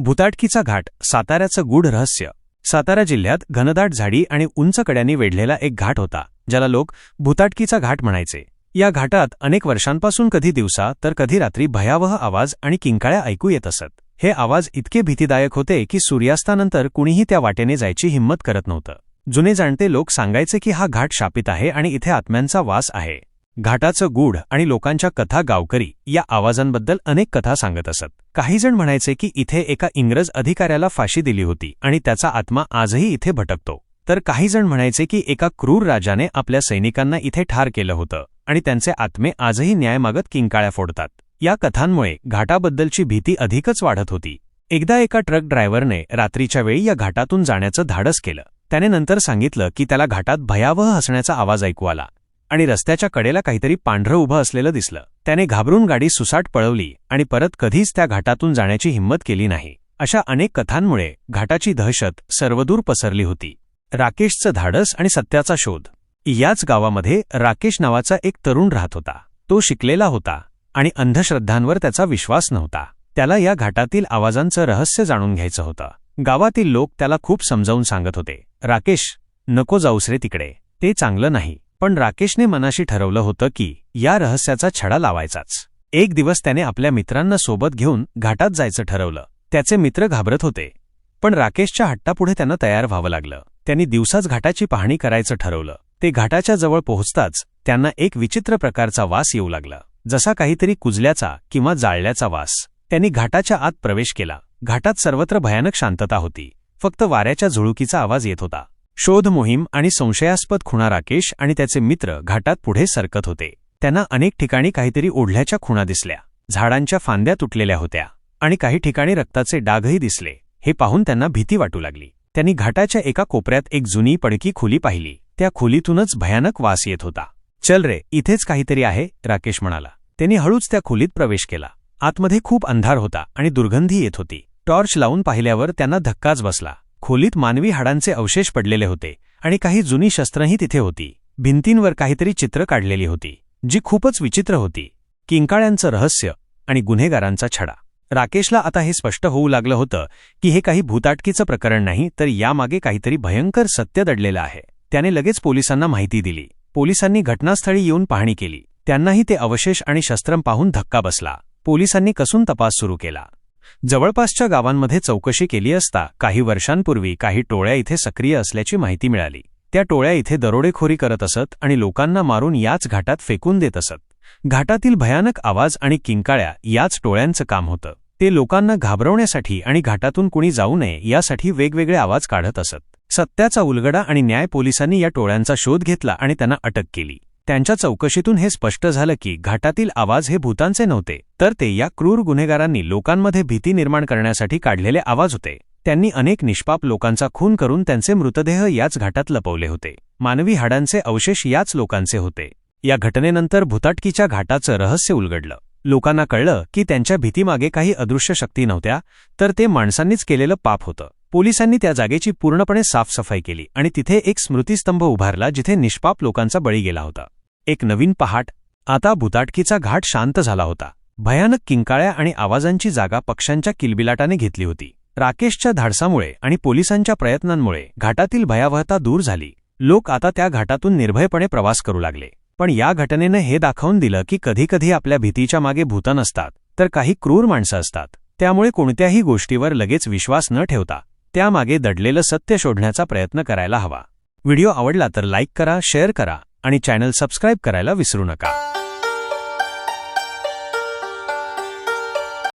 भुताटकीचा घाट साताऱ्याचं गूढ रहस्य. सातारा जिल्ह्यात घनदाट झाडी आणि उंच कड्यांनी वेढलेला एक घाट होता ज्याला लोक भुताटकीचा घाट म्हणायचे. या घाटात अनेक वर्षांपासून कधी दिवसा तर कधी रात्री भयावह आवाज आणि किंकाळ्या ऐकू येत असत. हे आवाज इतके भीतीदायक होते की सूर्यास्तानंतर कुणीही त्या वाटेने जायची हिंमत करत नव्हतं. जुने जाणते लोक सांगायचे की हा घाट शापित आहे आणि इथे आत्म्यांचा वास आहे. घाटाचं गूढ आणि लोकांच्या कथा गावकरी या आवाजांबद्दल अनेक कथा सांगत असत. काहीजण म्हणायचे की इथे एका इंग्रज अधिकाऱ्याला फाशी दिली होती आणि त्याचा आत्मा आजही इथे भटकतो. तर काहीजण म्हणायचे की एका क्रूर राजाने आपल्या सैनिकांना इथे ठार केलं होतं आणि त्यांचे आत्मे आजही न्याय मागत किंकाळ्या फोडतात. या कथांमुळे घाटाबद्दलची भीती अधिकच वाढत होती. एकदा एका ट्रक ड्रायव्हरने रात्रीच्या वेळी या घाटातून जाण्याचं धाडस केलं. त्याने नंतर सांगितलं की त्याला घाटात भयावह हसण्याचा आवाज ऐकू आला. आणि रस्त्याच्या कडेला काहीतरी पांढरं उभं असलेलं दिसलं. त्याने घाबरून गाडी सुसाट पळवली आणि परत कधीच त्या घाटातून जाण्याची हिंमत केली नाही. अशा अनेक कथांमुळे घाटाची दहशत सर्वदूर पसरली होती. राकेशचं धाडस आणि सत्याचा शोध. याच गावामध्ये राकेश नावाचा एक तरुण राहत होता. तो शिकलेला होता आणि अंधश्रद्धांवर त्याचा विश्वास नव्हता. त्याला या घाटातील आवाजांचं रहस्य जाणून घ्यायचं होतं. गावातील लोक त्याला खूप समजावून सांगत होते. राकेश नको जाऊस रे तिकडे. ते चांगलं नाही. पण राकेशने मनाशी ठरवलं होतं की या रहस्याचा छडा लावायचाच. एक दिवस त्याने आपल्या मित्रांना सोबत घेऊन घाटात जायचं ठरवलं. त्याचे मित्र घाबरत होते. पण राकेशच्या हट्टापुढे त्यांना तयार व्हावं लागलं. त्यांनी दिवसाच घाटाची पाहणी करायचं ठरवलं. ते घाटाच्या जवळ पोहोचताच त्यांना एक विचित्र प्रकारचा वास येऊ लागला. जसा काहीतरी कुजल्याचा किंवा जाळल्याचा वास. त्यांनी घाटाच्या आत प्रवेश केला. घाटात सर्वत्र भयानक शांतता होती. फक्त वाऱ्याच्या झुळुकीचा आवाज येत होता. शोध मोहीम आणि संशयास्पद खुणा राकेश आणि त्याचे मित्र घाटात पुढे सरकत होते. त्यांना अनेक ठिकाणी काहीतरी ओढल्याच्या खुणा दिसल्या. झाडांच्या फांद्या तुटलेल्या होत्या आणि काही ठिकाणी रक्ताचे डागही दिसले. हे पाहून त्यांना भीती वाटू लागली. त्यांनी घाटाच्या एका कोपऱ्यात एक जुनी पडकी खोली पाहिली. त्या खोलीतूनच भयानक वास येत होता. चल रे इथेच काहीतरी आहे राकेश म्हणाला. त्यांनी हळूच त्या खोलीत प्रवेश केला. आतमध्ये खूप अंधार होता आणि दुर्गंधी येत होती. टॉर्च लावून पाहिल्यावर त्यांना धक्काच बसला. खोलीत मानवी हाडांचे अवशेष पडलेले होते आणि काही जुनी शस्त्रही तिथे होती. भिंतींवर काहीतरी चित्र काढलेली होती जी खूपच विचित्र होती. किंकाळ्यांचं रहस्य आणि गुन्हेगारांचा छडा. राकेशला आता हे स्पष्ट होऊ लागलं होतं की हे काही भूताटकीचं प्रकरण नाही तर यामागे काहीतरी भयंकर सत्य दडलेलं आहे. त्याने लगेच पोलिसांना माहिती दिली. पोलिसांनी घटनास्थळी येऊन पाहणी केली. त्यांनाही ते अवशेष आणि शस्त्रं पाहून धक्का बसला. पोलिसांनी कसून तपास सुरू केला. जवळपासच्या गावांमध्ये चौकशी केली असता काही वर्षांपूर्वी काही टोळ्या इथे सक्रिय असल्याची माहिती मिळाली. त्या टोळ्या इथे दरोडेखोरी करत असत आणि लोकांना मारून याच घाटात फेकून देत असत. घाटातील भयानक आवाज आणि किंकाळ्या याच टोळ्यांचं काम होतं. ते लोकांना घाबरवण्यासाठी आणि घाटातून कुणी जाऊ नये यासाठी वेगवेगळे आवाज काढत असत. सत्याचा उलगडा आणि न्याय पोलिसांनी या टोळ्यांचा शोध घेतला आणि त्यांना अटक केली. त्यांच्या चौकशीतून हे स्पष्ट झालं की घाटातील आवाज हे भूतांचे नव्हते तर ते या क्रूर गुन्हेगारांनी लोकांमध्ये भीती निर्माण करण्यासाठी काढलेले आवाज होते. त्यांनी अनेक निष्पाप लोकांचा खून करून त्यांचे मृतदेह याच घाटात लपवले होते. मानवी हाडांचे अवशेष याच लोकांचे होते. या घटनेनंतर भूताटकीच्या घाटाचं रहस्य उलगडलं. लोकांना कळलं की त्यांच्या भीतीमागे काही अदृश्य शक्ती नव्हत्या तर ते माणसांनीच केलेलं पाप होतं. पोलिसांनी त्या जागेची पूर्णपणे साफसफाई केली आणि तिथे एक स्मृतिस्तंभ उभारला जिथे निष्पाप लोकांचा बळी गेला होता. एक नवीन पहाट. आता भुताटकीचा घाट शांत झाला होता. भयानक किंकाळ्या आणि आवाजांची जागा पक्ष्यांच्या किलबिलाटाने घेतली होती. राकेशच्या धाडसामुळे आणि पोलिसांच्या प्रयत्नांमुळे घाटातील भयावहता दूर झाली. लोक आता त्या घाटातून निर्भयपणे प्रवास करू लागले. पण या घटनेनं हे दाखवून दिलं की कधीकधी आपल्या भीतीच्या मागे भूत नसतात तर काही क्रूर माणसं असतात. त्यामुळे कोणत्याही गोष्टीवर लगेच विश्वास न ठेवता त्यामागे दडलेलं सत्य शोधण्याचा प्रयत्न करायला हवा. व्हिडिओ आवडला तर लाईक करा शेअर करा आणि चॅनल सबस्क्राईब करायला विसरू नका.